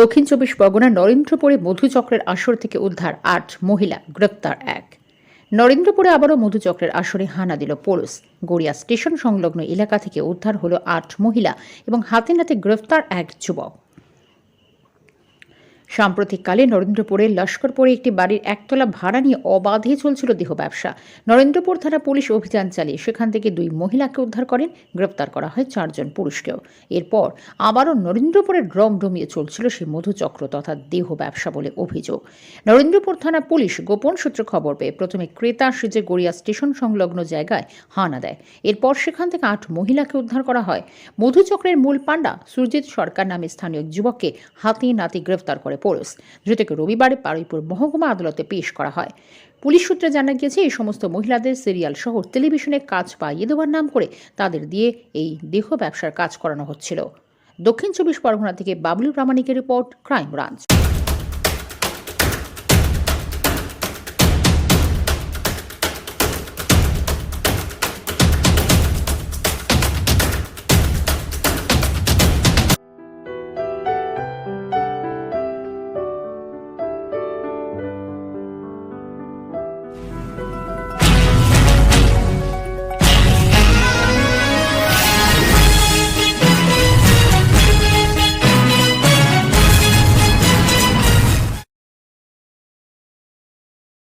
দক্ষিণ চব্বিশ পরগনার নরেন্দ্রপুরে মধুচক্রের আসর থেকে উদ্ধার আট মহিলা, গ্রেপ্তার এক। নরেন্দ্রপুরে আবারও মধুচক্রের আসরে হানা দিল পুলিশ। গড়িয়া স্টেশন সংলগ্ন এলাকা থেকে উদ্ধার হলো আট মহিলা এবং হাতে নাতে গ্রেফতার এক যুবক। সাম্প্রতিককালে নরেন্দ্রপুরে লস্করপুরে একটি বাড়ির একতলা ভাড়া নিয়ে অবাধে চলছিল দেহ ব্যবসা। নরেন্দ্রপুর থানা পুলিশ অভিযান চালিয়ে সেখান থেকে দুই মহিলাকে উদ্ধার করেন। গ্রেপ্তার করা হয় চারজন পুরুষকেও। এরপর আবারও নরেন্দ্রপুরে ড্রম ডমিয়ে চলছিল সেই মধুচক্র তথা দেহ ব্যবসা বলে অভিযোগ। নরেন্দ্রপুর থানা পুলিশ গোপন সূত্রে খবর পেয়ে প্রথমে ক্রেতা সেজে গড়িয়া স্টেশন সংলগ্ন জায়গায় হানা দেয়। এরপর সেখান থেকে আট মহিলাকে উদ্ধার করা হয়। মধুচক্রের মূল পাণ্ডা সুরজিৎ সরকার নামে স্থানীয় যুবককে হাতে নাতে গ্রেফতার করে পুলিশ ধৃতকে রবিবারে পাড়ইপুর মহকুমা আদালতে পেশ করা হয়। পুলিশ সূত্রে জানা গিয়েছে, এই সমস্ত মহিলাদের সিরিয়াল সহ টেলিভিশনে কাজ পাইয়ে দেওয়ার নাম করে তাদের দিয়ে এই দেহ ব্যবসার কাজ করানো হচ্ছিল। দক্ষিণ চব্বিশ পরগনা থেকে বাবলু প্রামাণিকের রিপোর্ট, ক্রাইম ব্রাঞ্চ।